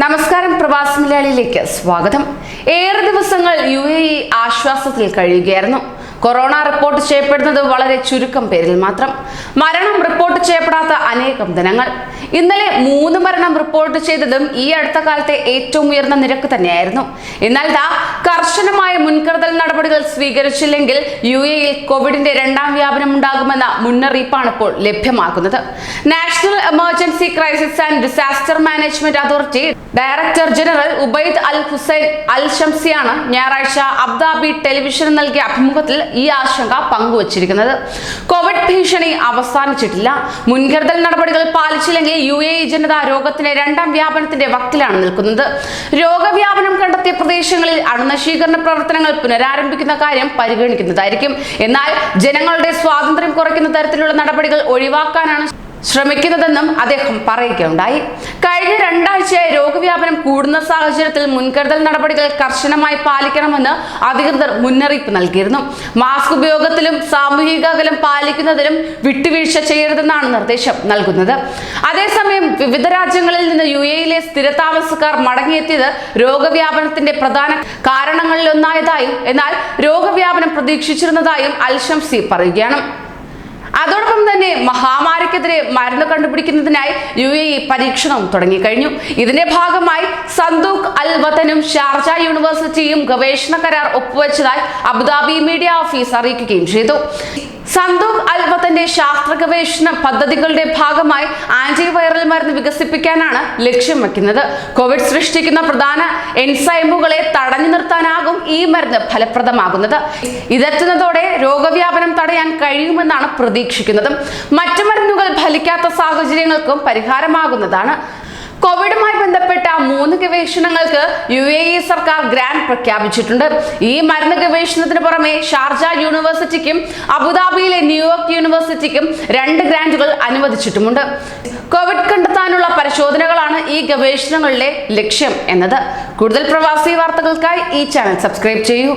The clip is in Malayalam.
നമസ്കാരം പ്രവാസി മലയാളിയിലേക്ക് സ്വാഗതം. ഏറെ ദിവസങ്ങൾ യു എ ഇ ആശ്വാസത്തിൽ കഴിയുകയായിരുന്നു. കൊറോണ റിപ്പോർട്ട് ചെയ്യപ്പെടുന്നത് വളരെ ചുരുക്കം പേരിൽ മാത്രം. മരണം റിപ്പോർട്ട് ചെയ്യപ്പെടാത്ത അനേകം ദിനങ്ങൾ ഇന്നലെ മൂന്ന് മരണം റിപ്പോർട്ട് ചെയ്തതും ഈ അടുത്ത കാലത്തെ ഏറ്റവും ഉയർന്ന നിരക്ക് തന്നെയായിരുന്നു. എന്നാൽ ദാ കർശനമായ മുൻകരുതൽ നടപടികൾ സ്വീകരിച്ചില്ലെങ്കിൽ യു എയിൽ കോവിഡിന്റെ രണ്ടാം വ്യാപനം ഉണ്ടാകുമെന്ന മുന്നറിയിപ്പാണ് ഇപ്പോൾ ലഭ്യമാക്കുന്നത്. National emergency crisis and disaster management authority director general Ubaid Al Hussein Al ഷംസിയാണ് ഞായറാഴ്ച അബ്ദാബി ടെലിവിഷന് നൽകിയ അഭിമുഖത്തിൽ ഈ ആശങ്ക പങ്കുവച്ചിരിക്കുന്നത്. കോവിഡ് ഭീഷണി അവസാനിച്ചിട്ടില്ല. മുൻകരുതൽ നടപടികൾ പാലിച്ചില്ലെങ്കിൽ യു എ ജനത രോഗത്തിന്റെ രണ്ടാം വ്യാപനത്തിന്റെ വക്കിലാണ് നിൽക്കുന്നത്. രോഗവ്യാപനം കണ്ടെത്തിയ പ്രദേശങ്ങളിൽ അണുനശീകരണ പ്രവർത്തനങ്ങൾ പുനരാരംഭിക്കുന്ന കാര്യം പരിഗണിക്കുന്നതായിരിക്കും. എന്നാൽ ജനങ്ങളുടെ സ്വാതന്ത്ര്യം കുറയ്ക്കുന്ന തരത്തിലുള്ള നടപടികൾ ഒഴിവാക്കാനാണ് ശ്രമിക്കുന്നതെന്നും അദ്ദേഹം പറയുകയുണ്ടായി. കഴിഞ്ഞ രണ്ടാഴ്ചയായി രോഗവ്യാപനം കൂടുന്ന സാഹചര്യത്തിൽ മുൻകരുതൽ നടപടികൾ കർശനമായി പാലിക്കണമെന്ന് അധികൃതർ മുന്നറിയിപ്പ് നൽകിയിരുന്നു. മാസ്ക് ഉപയോഗത്തിലും സാമൂഹിക അകലം പാലിക്കുന്നതിലും വിട്ടുവീഴ്ച ചെയ്യരുതെന്നാണ് നിർദ്ദേശം നൽകുന്നത്. അതേസമയം വിവിധ രാജ്യങ്ങളിൽ നിന്ന് യു എയിലെ സ്ഥിരതാമസക്കാർ മടങ്ങിയെത്തിയത് രോഗവ്യാപനത്തിന്റെ പ്രധാന കാരണങ്ങളിലൊന്നായതായും എന്നാൽ രോഗവ്യാപനം പ്രതീക്ഷിച്ചിരുന്നതായും അൽഷംസി പറയുകയാണ്. അതോടൊപ്പം തന്നെ മഹാമാരിക്കെതിരെ മരുന്ന് കണ്ടുപിടിക്കുന്നതിനായി യു എ ഇ പരീക്ഷണം തുടങ്ങിക്കഴിഞ്ഞു. ഇതിന്റെ ഭാഗമായി സന്തൂഖ് അൽ വതനും ഷാർജ യൂണിവേഴ്സിറ്റിയും ഗവേഷണ കരാർ ഒപ്പുവെച്ചതായി അബുദാബി മീഡിയ ഓഫീസ് അറിയിക്കുകയും ചെയ്തു. സന്തോഖ് അൽ വതന്റെ ശാസ്ത്ര ഗവേഷണ പദ്ധതികളുടെ ഭാഗമായി ആന്റിവൈറൽ മരുന്ന് വികസിപ്പിക്കാനാണ് ലക്ഷ്യം വയ്ക്കുന്നത്. കോവിഡ് സൃഷ്ടിക്കുന്ന പ്രധാന എൻസൈമുകളെ തടഞ്ഞു നിർത്താനാകും ഈ മരുന്ന് ഫലപ്രദമാകുന്നത്. ഇതെത്തുന്നതോടെ രോഗവ്യാപനം തടയാൻ കഴിയുമെന്നാണ് പ്രതീക്ഷിക്കുന്നത്. മറ്റു മരുന്നുകൾ ഫലിക്കാത്ത സാഹചര്യങ്ങൾക്കും പരിഹാരമാകുന്നതാണ്. കോവിഡുമായി ബന്ധപ്പെട്ട മൂന്ന് ഗവേഷണങ്ങൾക്ക് യു എ ഇ സർക്കാർ ഗ്രാന്റ് പ്രഖ്യാപിച്ചിട്ടുണ്ട്. ഈ മരുന്ന് ഗവേഷണത്തിന് പുറമെ ഷാർജ യൂണിവേഴ്സിറ്റിക്കും അബുദാബിയിലെ ന്യൂയോർക്ക് യൂണിവേഴ്സിറ്റിക്കും രണ്ട് ഗ്രാന്റുകൾ അനുവദിച്ചിട്ടുമുണ്ട്. കോവിഡ് കണ്ടെത്താനുള്ള പരിശോധനകളാണ് ഈ ഗവേഷണങ്ങളുടെ ലക്ഷ്യം എന്നത്. കൂടുതൽ പ്രവാസി വാർത്തകൾക്കായി ഈ ചാനൽ സബ്സ്ക്രൈബ് ചെയ്യൂ.